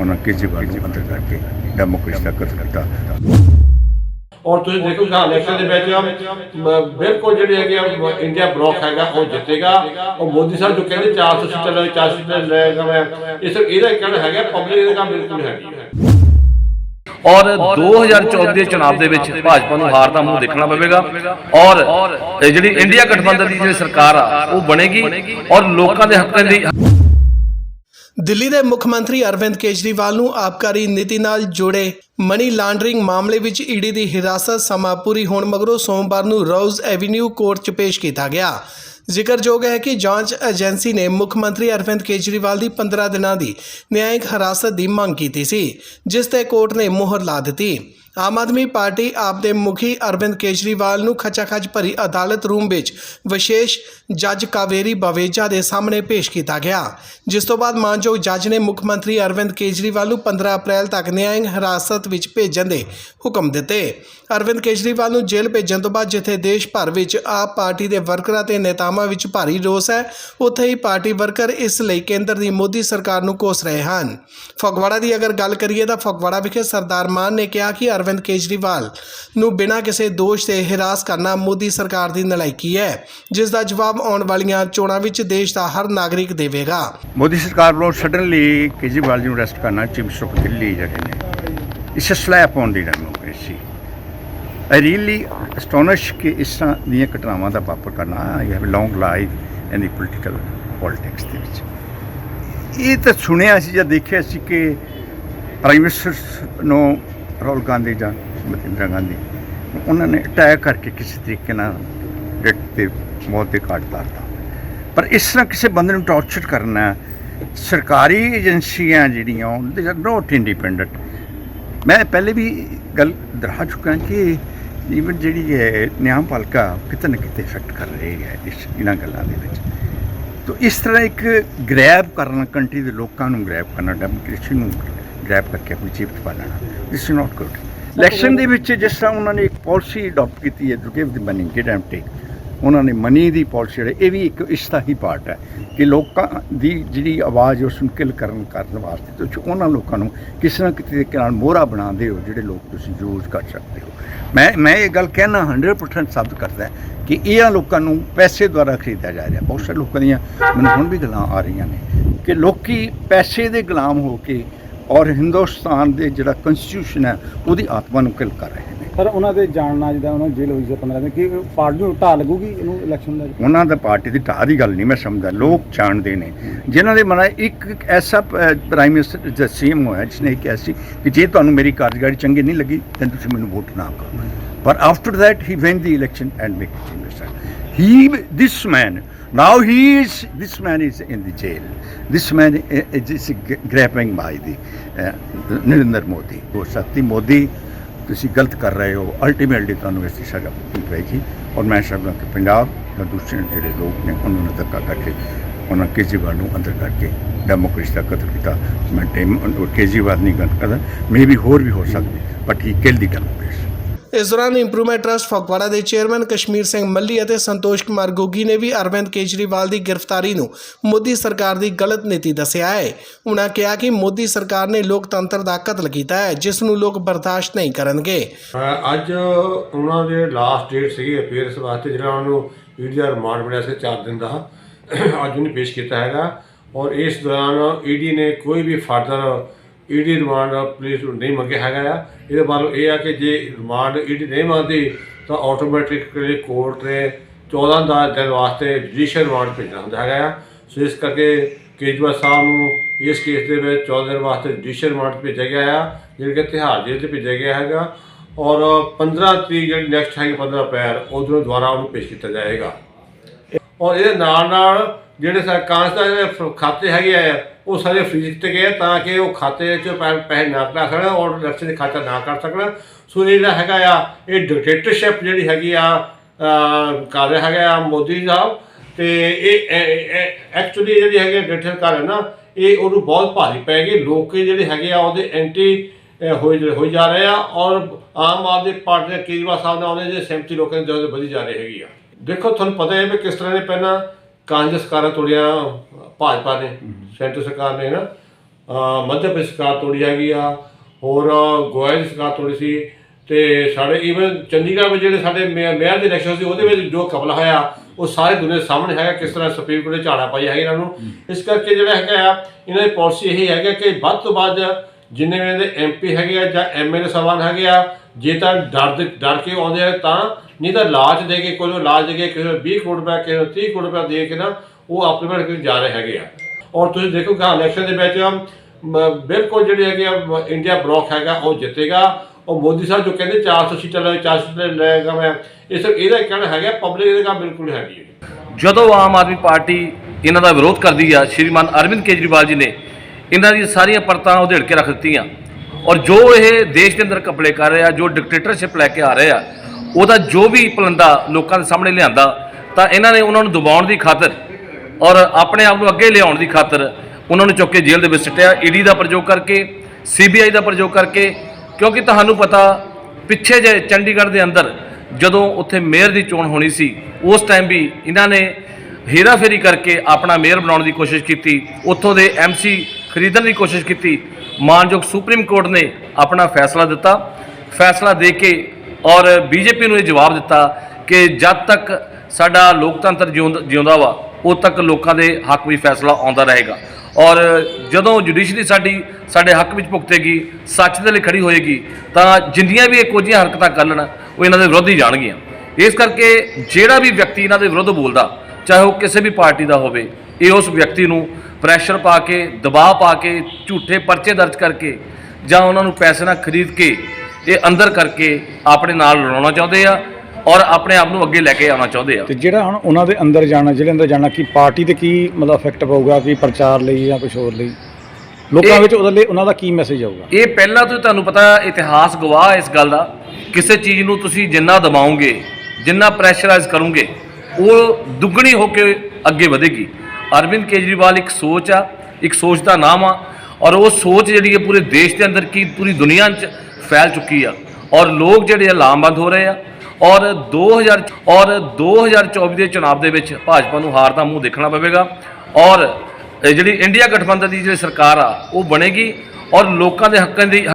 ਉਹਨਾਂ ਕੇਜਰੀਵਾਲ ਨੂੰ ਅੰਦਰ ਕਰਕੇ ਡੈਮੋਕ੍ਰੇਸੀ ਦਾ ਕਤਲ ਕੀਤਾ। ਔਰ ਤੁਸੀਂ ਦੇਖੋ ਕਿ ਇਲੈਕਸ਼ਨ ਦੇ ਵਿੱਚ ਬਿਲਕੁਲ ਜਿਹੜੇ ਹੈਗੇ ਆ, ਇੰਡੀਆ ਬਲੌਕ ਹੈਗਾ ਉਹ ਜਿੱਤੇਗਾ। ਉਹ ਮੋਦੀ ਸਾਹਿਬ ਜੋ ਕਹਿੰਦੇ 400 ਸੀਟਾਂ ਲੈ 400 ਸੀਟਾਂ ਲੈਗਾ ਮੈਂ ਇਸ ਇਹਦਾ ਕਹਿਣਾ ਹੈਗਾ ਪਬਲਿਕ ਇਹਦਾ ਕੰਮ ਬਿਲਕੁਲ ਹੈਗੀ। ਹੈ ਔਰ 2024 ਦੇ ਚੁਣਾਵ ਦੇ ਵਿੱਚ ਭਾਜਪਾ ਨੂੰ ਹਾਰ ਦਾ ਮੂੰਹ ਦੇਖਣਾ ਪਵੇਗਾ। ਔਰ ਇਹ ਜਿਹੜੀ ਇੰਡੀਆ ਗਠਬੰਧਨ ਦੀ ਜਿਹੜੀ ਸਰਕਾਰ ਆ ਉਹ ਬਣੇਗੀ। ਔਰ ਲੋਕਾਂ ਦੇ ਹੱਕਾਂ ਦੀ ਦਿੱਲੀ ਦੇ ਮੁੱਖ ਮੰਤਰੀ ਅਰਵਿੰਦ ਕੇਜਰੀਵਾਲ ਨੂੰ ਆਬਕਾਰੀ ਨੀਤੀ ਨਾਲ ਜੁੜੇ ਮਨੀ ਲਾਂਡਰਿੰਗ ਮਾਮਲੇ ਵਿੱਚ ਈਡੀ ਦੀ ਹਿਰਾਸਤ ਸਮਾਂ ਪੂਰੀ ਹੋਣ ਮਗਰੋਂ ਸੋਮਵਾਰ ਨੂੰ ਰੋਜ਼ ਐਵੀਨਿਊ ਕੋਰਟ 'ਚ ਪੇਸ਼ ਕੀਤਾ ਗਿਆ। ਜ਼ਿਕਰਯੋਗ ਹੈ ਕਿ ਜਾਂਚ ਏਜੰਸੀ ਨੇ ਮੁੱਖ ਮੰਤਰੀ ਅਰਵਿੰਦ ਕੇਜਰੀਵਾਲ ਦੀ 15 ਦਿਨਾਂ ਦੀ ਨਿਆਇਕ ਹਿਰਾਸਤ ਦੀ ਮੰਗ ਕੀਤੀ ਸੀ, ਜਿਸ ਤੇ ਕੋਰਟ ਨੇ ਮੋਹਰ ਲਾ ਦਿੱਤੀ। ਆਮ ਆਦਮੀ ਪਾਰਟੀ ਆਪ ਦੇ ਮੁਖੀ ਅਰਵਿੰਦ ਕੇਜਰੀਵਾਲ ਨੂੰ ਖਚਾਖਚ ਭਰੀ ਅਦਾਲਤ ਰੂਮ ਵਿੱਚ ਵਿਸ਼ੇਸ਼ ਜੱਜ ਕਾਵੇਰੀ ਬਵੇਜਾ ਦੇ ਸਾਹਮਣੇ ਪੇਸ਼ ਕੀਤਾ ਗਿਆ, ਜਿਸ ਤੋਂ ਬਾਅਦ ਮਾਨਯੋਗ ਜੱਜ ਨੇ ਮੁੱਖ ਮੰਤਰੀ ਅਰਵਿੰਦ ਕੇਜਰੀਵਾਲ ਨੂੰ 15 ਅਪ੍ਰੈਲ ਤੱਕ ਨਿਆਇਕ ਹਿਰਾਸਤ ਵਿੱਚ ਭੇਜਣ ਦੇ ਹੁਕਮ ਦਿੱਤੇ। ਅਰਵਿੰਦ ਕੇਜਰੀਵਾਲ ਨੂੰ ਜੇਲ੍ਹ ਭੇਜਣ ਤੋਂ ਬਾਅਦ ਜਿੱਥੇ ਦੇਸ਼ ਭਰ ਵਿੱਚ ਆਪ ਪਾਰਟੀ ਦੇ ਵਰਕਰਾਂ ਤੇ ਨੇਤਾਵਾਂ ਵਿੱਚ ਭਾਰੀ ਰੋਸ ਹੈ, ਉੱਥੇ ਹੀ ਪਾਰਟੀ ਵਰਕਰ ਇਸ ਲਈ ਕੇਂਦਰ ਦੀ ਮੋਦੀ ਸਰਕਾਰ ਨੂੰ ਕੋਸ ਰਹੇ ਹਨ। ਫਗਵਾੜਾ ਦੀ ਅਗਰ ਗੱਲ ਕਰੀਏ ਤਾਂ ਫਗਵਾੜਾ ਵਿਖੇ ਸਰਦਾਰ ਮਾਨ ਨੇ ਕਿਹਾ ਕਿ ਅਰਵਿੰਦ ਕੇਜਰੀਵਾਲ ਨੂੰ ਬਿਨਾਂ ਕਿਸੇ ਦੋਸ਼ ਦੇ ਹਿਰਾਸ ਕਰਨਾ ਮੋਦੀ ਸਰਕਾਰ ਦੀ ਨਲਾਇਕੀ ਹੈ, ਜਿਸ ਦਾ ਜਵਾਬ ਆਉਣ ਵਾਲੀਆਂ ਚੋਣਾਂ ਵਿੱਚ ਦੇਸ਼ ਦਾ ਹਰ ਨਾਗਰਿਕ ਦੇਵੇਗਾ। ਮੋਦੀ ਸਰਕਾਰ ਵੱਲੋਂ ਸਡਨਲੀ ਕੇਜਰੀਵਾਲ ਨੂੰ ਅਰੈਸਟ ਕਰਨਾ ਚੀਫ ਮਿਨਿਸਟਰ ਦਿੱਲੀ ਜਿਹੜੇ ਨੇ। ਇਸ slap on the democracy. I really astonish ਕਿ ਇਸ ਤਰ੍ਹਾਂ ਦੀਆਂ ਘਟਨਾਵਾਂ ਦਾ ਵਾਪਰ ਕਰਨਾ I have long life in the political politics ਦੇ ਵਿੱਚ। ਇਹ ਤਾਂ ਸੁਣਿਆ ਸੀ ਜਾਂ ਦੇਖਿਆ ਸੀ ਕਿ ਪ੍ਰਾਈਮ ਮਿਨਿਸਟਰ ਨੂੰ ਰਾਹੁਲ ਗਾਂਧੀ ਜਾਂ ਸ਼੍ਰੀਮਤੀ ਗਾਂਧੀ, ਉਹਨਾਂ ਨੇ ਅਟੈਕ ਕਰਕੇ ਕਿਸੇ ਤਰੀਕੇ ਨਾਲ ਡੈਥ ਤੇ ਮੌਤ ਦੇ ਘਾਟ ਉਤਾਰਤਾ ਪਰ ਇਸ ਤਰ੍ਹਾਂ ਕਿਸੇ ਬੰਦੇ ਨੂੰ ਟੌਰਚਰ ਕਰਨਾ, ਸਰਕਾਰੀ ਏਜੰਸੀਆਂ ਜਿਹੜੀਆਂ ਦੇ ਆਰ ਨਾਟ ਇੰਡੀਪੈਂਡੈਂਟ ਮੈਂ ਪਹਿਲੇ ਵੀ ਗੱਲ ਦਰਹਾ ਚੁੱਕਾ ਕਿ ਈਵਨ ਜਿਹੜੀ ਹੈ ਨਿਆਂ ਨਿਆਂਪਾਲਿਕਾ ਕਿਤੇ ਨਾ ਕਿਤੇ ਇਫੈਕਟ ਕਰ ਰਹੀ ਹੈ ਇਸ, ਇਹਨਾਂ ਗੱਲਾਂ ਦੇ ਵਿੱਚ। ਤੋ ਇਸ ਤਰ੍ਹਾਂ ਇੱਕ ਗ੍ਰੈਬ ਕਰਨਾ ਕੰਟਰੀ ਦੇ ਲੋਕਾਂ ਨੂੰ ਗ੍ਰੈਬ ਕਰਨਾ ਡੈਮੋਕ੍ਰੇਸੀ ਨੂੰ ਗ੍ਰੈਬ ਕਰਕੇ ਆਪਣੀ ਜੇਬ 'ਚ ਪਾ ਲੈਣਾ। This is not good election ਦੇ ਵਿੱਚ ਜਿਸ ਤਰ੍ਹਾਂ ਉਹਨਾਂ ਨੇ ਇੱਕ ਪਾਲਿਸੀ ਅਡਾਪਟ ਕੀਤੀ ਹੈ to give the money get and take ਉਹਨਾਂ ਨੇ ਮਨੀ ਦੀ ਪਾਲਿਸੀ ਜਿਹੜੇ ਇਹ ਵੀ ਇੱਕ ਇਸ ਦਾ ਹੀ ਪਾਰਟ ਹੈ ਕਿ ਲੋਕਾਂ ਦੀ ਜਿਹੜੀ ਆਵਾਜ਼ ਉਸ ਨੂੰ ਕਿਲ ਕਰਨ ਕਰਨ ਵਾਸਤੇ ਤੁਸੀਂ ਉਹਨਾਂ ਲੋਕਾਂ ਨੂੰ ਕਿਸੇ ਨਾ ਕਿਸੇ ਤਰੀਕੇ ਨਾਲ ਮੋਹਰਾ ਬਣਾਉਂਦੇ ਹੋ ਜਿਹੜੇ ਲੋਕ ਤੁਸੀਂ ਯੂਜ਼ ਕਰ ਸਕਦੇ ਹੋ। ਮੈਂ ਮੈਂ ਇਹ ਗੱਲ ਕਹਿਣਾ 100% ਸਾਬਤ ਕਰਦਾ ਹੈ ਕਿ ਇਹਨਾਂ ਲੋਕਾਂ ਨੂੰ ਪੈਸੇ ਦੁਆਰਾ ਖਰੀਦਿਆ ਜਾ ਰਿਹਾ। ਬਹੁਤ ਸਾਰੇ ਲੋਕਾਂ ਦੀਆਂ ਮੈਨੂੰ ਹੁਣ ਵੀ ਗੱਲਾਂ ਆ ਰਹੀਆਂ ਨੇ ਕਿ ਲੋਕੀ ਪੈਸੇ ਦੇ ਗੁਲਾਮ ਹੋ ਕੇ ਔਰ ਹਿੰਦੁਸਤਾਨ ਦੇ ਜਿਹੜਾ ਕਨਸਟੀਟਿਊਸ਼ਨ ਹੈ ਉਹਦੀ ਆਤਮਾ ਨੂੰ ਕਿਲ ਕਰ ਰਹੇ ਨੇ। ਪਰ ਉਹਨਾਂ ਦੇ ਜਾਣਨਾ ਜਿੱਦਾਂ ਉਹਨਾਂ ਦੀ ਜੇਲ੍ਹ ਹੋਈ ਸੀ 15 ਦਿਨ ਕਿ ਪਾਰਟੀ ਨੂੰ ਢਾਹ ਲੱਗੂਗੀ ਇਹਨੂੰ ਇਲੈਕਸ਼ਨ ਦਾ? ਉਹਨਾਂ ਦਾ ਪਾਰਟੀ ਦੀ ਢਾਹ ਦੀ ਗੱਲ ਨਹੀਂ ਮੈਂ ਸਮਝਦਾ ਲੋਕ ਜਾਣਦੇ ਨੇ। ਜਿਨ੍ਹਾਂ ਦੇ ਮਨ ਇੱਕ ਐਸਾ ਪ੍ਰਾਈਮ ਮਿਨਿਸਟਰ ਦਾ ਸੀਐਮ ਹੋਇਆ ਜਿਸਨੇ ਕਿਹਾ ਸੀ ਕਿ ਜੇ ਤੁਹਾਨੂੰ ਮੇਰੀ ਕਾਰਜਕਾਰੀ ਚੰਗੀ ਨਹੀਂ ਲੱਗੀ ਤਾਂ ਤੁਸੀਂ ਮੈਨੂੰ ਵੋਟ ਨਾ ਕਰੋ। ਪਰ after that he win the election and make it changes he this man now he is this man is in the jail. This man eh, eh, i- is g- by the uh, Narendra Modi ਉਹ ਸ਼ਕਤੀ ਮੋਦੀ ਤੁਸੀਂ ਗਲਤ ਕਰ ਰਹੇ ਹੋ। Ultimately ਤੁਹਾਨੂੰ ਇਸ ਦੀ ਸਜ਼ਾ ਭੁਗਤਣੀ ਪਏਗੀ। ਔਰ ਮੈਂ ਸਮਝਦਾ ਕਿ ਪੰਜਾਬ ਦਾ ਦੂਸਰੇ ਜਿਹੜੇ ਲੋਕ ਨੇ ਉਹਨਾਂ ਨੂੰ ਧੱਕਾ ਕਰਕੇ ਉਹਨਾਂ ਕੇਜਰੀਵਾਲ ਨੂੰ ਅੰਦਰ ਕਰਕੇ ਡੈਮੋਕ੍ਰੇਸੀ ਦਾ ਕਤਲ ਕੀਤਾ। ਮੈਂ ਟੇਮ ਕੇਜਰੀਵਾਲ ਨਹੀਂ ਗੱਲ ਕਰਦਾ ਮੇ ਵੀ ਹੋਰ ਵੀ ਹੋ ਸਕਦੀ but he kill the democracy ਇਸ ਦੌਰਾਨ ਇੰਪਰੂਵਮੈਂਟ ਟਰਸਟ ਫਗਵਾੜਾ ਦੇ ਚੇਅਰਮੈਨ ਕਸ਼ਮੀਰ ਸਿੰਘ ਮੱਲੀ ਅਤੇ ਸੰਤੋਸ਼ ਕੁਮਾਰ ਗੋਗੀ ਨੇ ਵੀ ਅਰਵਿੰਦ ਕੇਜਰੀਵਾਲ ਦੀ ਗ੍ਰਿਫਤਾਰੀ ਨੂੰ ਮੋਦੀ ਸਰਕਾਰ ਦੀ ਗਲਤ ਨੀਤੀ ਦੱਸਿਆ ਹੈ। ਉਨ੍ਹਾਂ ਕਿਹਾ ਕਿ ਮੋਦੀ ਸਰਕਾਰ ਨੇ ਲੋਕਤੰਤਰ ਦਾ ਕਤਲ ਕੀਤਾ ਹੈ, ਜਿਸ ਨੂੰ ਲੋਕ ਬਰਦਾਸ਼ਤ ਨਹੀਂ ਕਰਨਗੇ। ਅੱਜ ਉਹਨਾਂ ਦੇ ਲਾਸਟ ਡੇਟ ਸੀਗੀ ਅਪੀਅਰੈਂਸ ਵਾਸਤੇ, ਜਿਹੜਾ ਉਹਨਾਂ ਨੂੰ ਈਡੀ ਦਾ ਰਿਮਾਂਡ ਮਿਲਿਆ ਸੀ 4 ਦਿਨ ਦਾ। ਅੱਜ ਉਹਨੇ ਪੇਸ਼ ਕੀਤਾ ਹੈਗਾ। ਔਰ ਇਸ ਦੌਰਾਨ ਈਡੀ ਨੇ ਕੋਈ ਵੀ ਫਰਦਰ ਈਡੀ ਰਿਮਾਂਡ ਪੁਲਿਸ ਨੂੰ ਨਹੀਂ ਮੰਗਿਆ ਹੈਗਾ ਆ। ਇਹਦਾ ਮਤਲਬ ਇਹ ਆ ਕਿ ਜੇ ਰਿਮਾਂਡ ਈਡੀ ਨਹੀਂ ਮੰਗਦੀ, ਤਾਂ ਆਟੋਮੈਟਿਕਲੀ ਕੋਰਟ ਨੇ 14 ਦਾ ਦਿਨ ਵਾਸਤੇ ਜੁਡੀਸ਼ੀਅਲ ਰਿਮਾਂਡ ਭੇਜਣਾ ਹੁੰਦਾ ਹੈਗਾ ਆ। ਸੋ ਇਸ ਕਰਕੇ ਕੇਜਰੀਵਾਲ ਸਾਹਿਬ ਨੂੰ ਇਸ ਕੇਸ ਦੇ ਵਿੱਚ 14 ਦਿਨ ਵਾਸਤੇ ਜੁਡੀਸ਼ੀਅਲ ਰਿਮਾਂਡ ਭੇਜਿਆ ਗਿਆ ਆ, ਜਿਹੜਾ ਕਿ ਤਿਹਾੜ ਜੇਲ੍ਹ 'ਚ ਭੇਜਿਆ ਗਿਆ ਹੈਗਾ। ਔਰ 15 ਤਰੀਕ ਜਿਹੜੀ ਨੈਕਸਟ ਹੈਗੀ 15 ਅਪ੍ਰੈਲ ਉਦੋਂ ਦੁਬਾਰਾ ਉਹਨੂੰ ਪੇਸ਼ ਕੀਤਾ ਜਾਏਗਾ। ਔਰ ਇਹਦੇ ਨਾਲ ਨਾਲ ਜਿਹੜੇ ਸਰਕਾਰ ਦਾ ਖਾਤੇ ਹੈਗੇ ਆ ਉਹ ਸਾਰੇ ਫ੍ਰੀਜ਼ 'ਤੇ ਗਏ ਤਾਂ ਕਿ ਉਹ ਖਾਤੇ 'ਚ ਪੈ- ਪੈਸੇ ਨਾ ਕਢਾ ਸਕਣ ਔਰ ਇਲੈਕਸ਼ਨ ਦੇ ਖਾਤਾ ਨਾ ਕਰ ਸਕਣ। ਸੋ ਇਹ ਜਿਹੜਾ ਹੈਗਾ ਆ, ਇਹ ਡਿਕਟੇਟਰਸ਼ਿਪ ਜਿਹੜੀ ਹੈਗੀ ਆ ਕਰ ਰਿਹਾ ਹੈਗਾ ਆ ਮੋਦੀ ਸਾਹਿਬ। ਤੇ ਇਹ ਐਕਚੁਅਲੀ ਜਿਹੜੀ ਹੈਗੀ ਡਿਕਟੇਟਰ ਕਰ ਹੈ ਨਾ, ਇਹ ਉਹਨੂੰ ਬਹੁਤ ਭਾਰੀ ਪੈਗੀ ਲੋਕ ਜਿਹੜੇ ਹੈਗੇ ਆ, ਉਹਦੇ ਐਂਟੀ ਹੋਈ ਹੋਈ ਜਾ ਰਹੇ ਆ ਔਰ ਆਮ ਆਦਮੀ ਪਾਰਟੀ ਦੇ ਕੇਜਰੀਵਾਲ ਸਾਹਿਬ ਨਾਲ ਉਹਦੇ ਜੇ ਸਹਿਮਤੀ ਲੋਕਾਂ ਦੀ ਵਧੀ ਜਾ ਰਹੀ ਹੈਗੀ ਆ। ਦੇਖੋ, ਤੁਹਾਨੂੰ ਪਤਾ ਹੈ ਵੀ ਕਿਸ ਤਰ੍ਹਾਂ ਦੇ ਪਹਿਲਾਂ ਕਾਂਗਰਸ ਸਰਕਾਰਾਂ ਤੋੜੀਆਂ ਭਾਜਪਾ ਨੇ ਸੈਂਟਰ ਸਰਕਾਰ ਨੇ ਨਾ ਮੱਧ ਪ੍ਰਦੇਸ਼ ਸਰਕਾਰ ਤੋੜੀ ਹੈਗੀ ਆ ਹੋਰ ਗੋਆ ਦੀ ਸਰਕਾਰ ਤੋੜੀ ਸੀ ਤੇ ਸਾਡੇ ਈਵਨ ਚੰਡੀਗੜ੍ਹ ਵਿੱਚ ਜਿਹੜੇ ਸਾਡੇ ਮੇਅਰ ਦੇ ਇਲੈਕਸ਼ਨ ਸੀ ਉਹਦੇ ਵਿੱਚ ਜੋ ਕਬਲਾ ਹੋਇਆ ਉਹ ਸਾਰੇ ਦੁਨੀਆ ਸਾਹਮਣੇ ਹੈਗਾ ਕਿਸ ਤਰ੍ਹਾਂ ਸੁਪਰੀਮ ਕੋਰਟ ਨੇ ਝਾੜਾ ਪਾਈ ਹੈਗੀ ਇਹਨਾਂ ਨੂੰ। ਇਸ ਕਰਕੇ ਜਿਹੜਾ ਹੈਗਾ ਆ ਇਹਨਾਂ ਦੀ ਪਾਲਿਸੀ ਇਹ ਹੈਗਾ ਕਿ ਵੱਧ ਤੋਂ ਵੱਧ ਜਿੰਨੇ ਵੀ ਦੇ ਐਮਪੀ ਹੈਗੇ ਆ ਜਾਂ ਐਮਐਲਏ ਸਵਾਨ ਹੈਗੇ ਆ ਜੇ ਤਾਂ ਡਰ ਦੇ ਡਰ ਕੇ ਆਉਂਦੇ ਆ ਤਾਂ, ਨਹੀਂ ਤਾਂ ਲਾਜ ਦੇ ਕੇ ਕੋਈ ਨੂੰ ਲਾਜ ਦੇ ਕੇ ਕਿਸੇ ਨੂੰ 20 ਕਰੋੜ ਰੁਪਏ, ਕਿਸੇ ਨੂੰ 30 ਕਰੋੜ ਰੁਪਏ ਦੇ ਕੇ ਨਾ ਉਹ ਆਪਣੇ ਬਣ ਕੇ ਜਾ ਰਹੇ ਹੈਗੇ ਆ। ਔਰ ਤੁਸੀਂ ਦੇਖੋ ਕਿ ਇਲੈਕਸ਼ਨ ਦੇ ਵਿੱਚ ਮ- ਬਿਲਕੁਲ ਜਿਹੜੇ ਹੈਗੇ ਆ, ਮ- ਇੰਡੀਆ ਬਲੌਕ ਹੈਗਾ, ਉਹ ਜਿੱਤੇਗਾ। ਉਹ ਮੋਦੀ ਸਾਹਿਬ ਜੋ ਕਹਿੰਦੇ 400 ਸੀਟਾਂ ਲੈ 400 ਸੀਟਾਂ ਲੈਗਾ ਮੈਂ ਇਹ ਸਭ ਇਹਦਾ ਕਹਿਣਾ ਹੈਗਾ ਪਬਲਿਕ ਇਹਦੇ ਨਾਲ ਬਿਲਕੁਲ ਹੈਗੀ ਹੈ। ਜਦੋਂ ਆਮ ਆਦਮੀ ਪਾਰਟੀ ਇਹਨਾਂ ਦਾ ਵਿਰੋਧ ਕਰਦੀ ਆ, ਸ਼੍ਰੀਮਾਨ ਅਰਵਿੰਦ ਕੇਜਰੀਵਾਲ ਜੀ ਨੇ ਇਹਨਾਂ ਦੀ ਸਾਰੀਆਂ ਪਰਤਾਂ ਉਧੇੜ ਕੇ ਰੱਖ ਦਿੱਤੀਆਂ। ਔਰ ਜੋ ਇਹ ਦੇਸ਼ ਦੇ ਅੰਦਰ ਕਪੜੇ ਕਰ ਰਿਹਾ, ਜੋ ਡਿਕਟੇਟਰਸ਼ਿਪ ਲੈ ਕੇ ਆ ਰਹੇ ਆ ਉਹਦਾ ਜੋ ਵੀ ਪਲੰਦਾ ਲੋਕਾਂ ਦੇ ਸਾਹਮਣੇ ਲਿਆਂਦਾ, ਤਾਂ ਇਹਨਾਂ ਨੇ ਉਹਨਾਂ ਨੂੰ ਦਬਾਉਣ ਦੀ ਖਾਤਰ ਔਰ ਆਪਣੇ ਆਪ ਨੂੰ ਅੱਗੇ ਲਿਆਉਣ ਦੀ ਖਾਤਰ ਉਹਨਾਂ ਨੂੰ ਚੁੱਕ ਕੇ ਜੇਲ੍ਹ ਦੇ ਵਿੱਚ ਸਿੱਟਿਆ ਈਡੀ ਦਾ ਪ੍ਰਯੋਗ ਕਰਕੇ ਸੀਬੀਆਈ ਦਾ ਪ੍ਰਯੋਗ ਕਰਕੇ, ਕਿਉਂਕਿ ਤੁਹਾਨੂੰ ਪਤਾ ਪਿੱਛੇ ਜੇ ਚੰਡੀਗੜ੍ਹ ਦੇ ਅੰਦਰ ਜਦੋਂ ਉੱਥੇ ਮੇਅਰ ਦੀ ਚੋਣ ਹੋਣੀ ਸੀ, ਉਸ ਟਾਈਮ ਵੀ ਇਹਨਾਂ ਨੇ ਹੇਰਾਫੇਰੀ ਕਰਕੇ ਆਪਣਾ ਮੇਅਰ ਬਣਾਉਣ ਦੀ ਕੋਸ਼ਿਸ਼ ਕੀਤੀ, ਉੱਥੋਂ ਦੇ ਐਮਸੀ ਖਰੀਦਣ ਦੀ ਕੋਸ਼ਿਸ਼ ਕੀਤੀ ਮਾਨਯੋਗ ਸੁਪਰੀਮ ਕੋਰਟ ਨੇ ਆਪਣਾ ਫੈਸਲਾ ਦਿੱਤਾ। ਫੈਸਲਾ ਦੇ ਕੇ ਔਰ ਬੀਜੇਪੀ ਨੂੰ ਇਹ ਜਵਾਬ ਦਿੱਤਾ ਕਿ ਜਦ ਤੱਕ ਸਾਡਾ ਲੋਕਤੰਤਰ ਜਿਉਂਦ- ਜਿਉਂਦਾ ਵਾ, ਉਦ ਤੱਕ ਲੋਕਾਂ ਦੇ ਹੱਕ ਵਿੱਚ ਫੈਸਲਾ ਆਉਂਦਾ ਰਹੇਗਾ। ਔਰ ਜਦੋਂ ਜੁਡੀਸ਼ਰੀ ਸਾਡੀ, ਸਾਡੇ ਹੱਕ ਵਿੱਚ ਭੁਗਤੇਗੀ, ਸੱਚ ਦੇ ਲਈ ਖੜੀ ਹੋਏਗੀ, ਤਾਂ ਜਿੰਨੀਆਂ ਵੀ ਇਹ ਕੋਝੀਆਂ ਹਰਕਤਾਂ ਕਰ ਲੈਣ, ਉਹ ਇਹਨਾਂ ਦੇ ਵਿਰੋਧ ਹੀ ਜਾਣਗੀਆਂ। ਇਸ ਕਰਕੇ ਜਿਹੜਾ ਵੀ ਵਿਅਕਤੀ ਇਹਨਾਂ ਦੇ ਵਿਰੁੱਧ ਬੋਲਦਾ, ਚਾਹੇ ਉਹ ਕਿਸੇ ਵੀ ਪਾਰਟੀ ਦਾ ਹੋਵੇ ਇਹ ਉਸ ਵਿਅਕਤੀ ਨੂੰ ਪ੍ਰੈਸ਼ਰ ਪਾ ਕੇ ਦਬਾਅ ਪਾ ਕੇ ਝੂਠੇ ਪਰਚੇ ਦਰਜ ਕਰਕੇ ਜਾਂ ਉਹਨਾਂ ਨੂੰ ਪੈਸੇ ਨਾਲ ਖਰੀਦ ਕੇ ਇਹ ਅੰਦਰ ਕਰਕੇ ਆਪਣੇ ਨਾਲ ਲੜਾਉਣਾ ਚਾਹੁੰਦੇ ਆ ਔਰ ਆਪਣੇ ਆਪ ਨੂੰ ਅੱਗੇ ਲੈ ਕੇ ਆਉਣਾ ਚਾਹੁੰਦੇ ਆ। ਤੇ ਜਿਹੜਾ ਹੁਣ ਉਹਨਾਂ ਦੇ ਅੰਦਰ ਜਾਣਾ ਜ਼ਿਲ੍ਹੇ ਅੰਦਰ ਜਾਣਾ ਕੀ ਪਾਰਟੀ ਤੇ ਕੀ ਮਤਲਬ ਇਫੈਕਟ ਪਊਗਾ ਕਿ ਪ੍ਰਚਾਰ ਲਈ ਜਾਂ ਕੁਝ ਹੋਰ ਲਈ? ਲੋਕਾਂ ਵਿੱਚ ਉਹਦੇ ਲਈ ਉਹਨਾਂ ਦਾ ਕੀ ਮੈਸੇਜ ਆਊਗਾ? ਇਹ ਪਹਿਲਾਂ ਤੋਂ ਤੁਹਾਨੂੰ ਪਤਾ ਇਤਿਹਾਸ ਗਵਾਹ ਇਸ ਗੱਲ ਦਾ। ਕਿਸੇ ਚੀਜ਼ ਨੂੰ ਤੁਸੀਂ ਜਿੰਨਾ ਦਬਾਓਗੇ ਜਿੰਨਾ ਪ੍ਰੈਸ਼ਰਾਈਜ਼ ਕਰੋਗੇ ਉਹ ਦੁੱਗਣੀ ਹੋ ਕੇ ਅੱਗੇ ਵਧੇਗੀ। ਅਰਵਿੰਦ ਕੇਜਰੀਵਾਲ ਇੱਕ ਸੋਚ ਆ, ਇੱਕ ਸੋਚ ਦਾ ਨਾਮ ਆ, ਔਰ ਉਹ ਸੋਚ ਜਿਹੜੀ ਹੈ ਪੂਰੇ ਦੇਸ਼ ਦੇ ਅੰਦਰ ਕੀ ਪੂਰੀ ਦੁਨੀਆ 'ਚ ਫੈਲ ਚੁੱਕੀ ਆ। ਔਰ ਲੋਕ ਜਿਹੜੇ ਆ ਲਾਮਬੰਦ ਹੋ ਰਹੇ ਆ। ਔਰ 2000 ਔਰ 2024 ਦੇ ਚੁਣਾਵ ਦੇ ਵਿੱਚ ਭਾਜਪਾ ਨੂੰ ਹਾਰ ਦਾ ਮੂੰਹ ਦੇਖਣਾ ਪਵੇਗਾ। ਔਰ ਜਿਹੜੀ ਇੰਡੀਆ ਗਠਬੰਧਨ ਦੀ ਜਿਹੜੀ ਸਰਕਾਰ ਆ, ਉਹ ਬਣੇਗੀ। ਔਰ ਲੋਕਾਂ ਦੇ ਹੱਕਾਂ ਦੀ